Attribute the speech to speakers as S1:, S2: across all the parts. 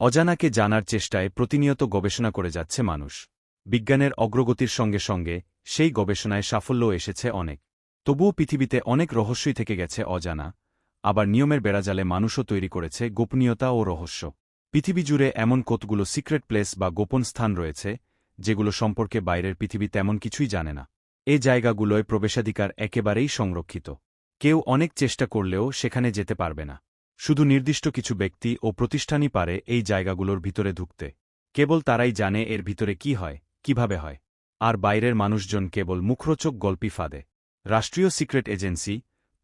S1: অজানাকে জানার চেষ্টায় প্রতিনিয়ত গবেষণা করে যাচ্ছে মানুষ। বিজ্ঞানের অগ্রগতির সঙ্গে সঙ্গে সেই গবেষণায় সাফল্য এসেছে অনেক। তবুও পৃথিবীতে অনেক রহস্যই থেকে গেছে অজানা। আবার নিয়মের বেড়াজালে মানুষও তৈরি করেছে গোপনীয়তা ও রহস্য। পৃথিবী জুড়ে এমন কতগুলো সিক্রেট প্লেস বা গোপন স্থান রয়েছে, যেগুলো সম্পর্কে বাইরের পৃথিবী তেমন কিছুই জানে না। এ জায়গাগুলোয় প্রবেশাধিকার একেবারেই সংরক্ষিত। কেউ অনেক চেষ্টা করলেও সেখানে যেতে পারবে না। শুধু নির্দিষ্ট কিছু ব্যক্তি ও প্রতিষ্ঠানই পারে এই জায়গাগুলোর ভিতরে ঢুকতে। কেবল তারাই জানে এর ভিতরে কি হয়, কীভাবে হয়। আর বাইরের মানুষজন কেবল মুখরোচক গল্পই ফাঁদে। রাষ্ট্রীয় সিক্রেট এজেন্সি,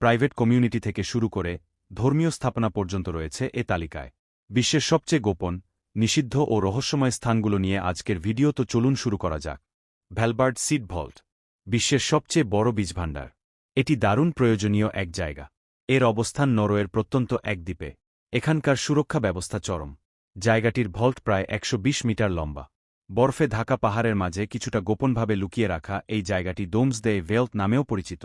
S1: প্রাইভেট কমিউনিটি থেকে শুরু করে ধর্মীয় স্থাপনা পর্যন্ত রয়েছে এ তালিকায়। বিশ্বের সবচেয়ে গোপন, নিষিদ্ধ ও রহস্যময় স্থানগুলো নিয়ে আজকের ভিডিও তো চলুন শুরু করা যাক। ভ্যালবার্ড সিড ভল্ট বিশ্বের সবচেয়ে বড় বীজভাণ্ডার। এটি দারুণ প্রয়োজনীয় এক জায়গা। এর অবস্থান নরওয়ের প্রত্যন্ত এক দ্বীপে। এখানকার সুরক্ষা ব্যবস্থা চরম। জায়গাটির ভল্ট প্রায় একশো বিশ মিটার লম্বা। বরফে ঢাকা পাহাড়ের মাঝে কিছুটা গোপনভাবে লুকিয়ে রাখা এই জায়গাটি ডোমসডে ভেল্ট নামেও পরিচিত।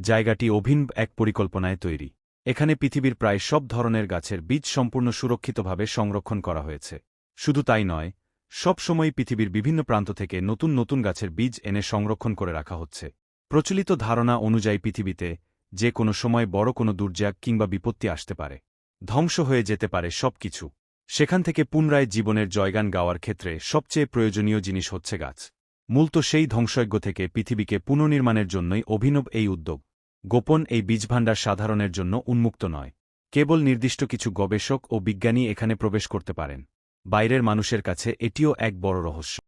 S1: জায়গাটি অভিন্ন এক পরিকল্পনায় তৈরি। এখানে পৃথিবীর প্রায় সব ধরনের গাছের বীজ সম্পূর্ণ সুরক্ষিতভাবে সংরক্ষণ করা হয়েছে। শুধু তাই নয়, সব সময় পৃথিবীর বিভিন্ন প্রান্ত থেকে নতুন নতুন গাছের বীজ এনে সংরক্ষণ করে রাখা হচ্ছে। প্রচলিত ধারণা অনুযায়ী পৃথিবীতে যে কোনো সময় বড় কোনো দুর্যাগ কিংবা বিপত্তি আসতে পারে। ধ্বংস হয়ে যেতে পারে সবকিছু। সেখান থেকে পুনরায় জীবনের জয়গান গাওয়ার ক্ষেত্রে সবচেয়ে প্রয়োজনীয় জিনিস হচ্ছে গাছ। মূলত সেই ধ্বংসজ্ঞ থেকে পৃথিবীকে পুনর্নির্মাণের জন্যই অভিনব এই উদ্যোগ। গোপন এই বীজভাণ্ডার সাধারণের জন্য উন্মুক্ত নয়। কেবল নির্দিষ্ট কিছু গবেষক ও বিজ্ঞানী এখানে প্রবেশ করতে পারেন। বাইরের মানুষের কাছে এটিও এক বড় রহস্য।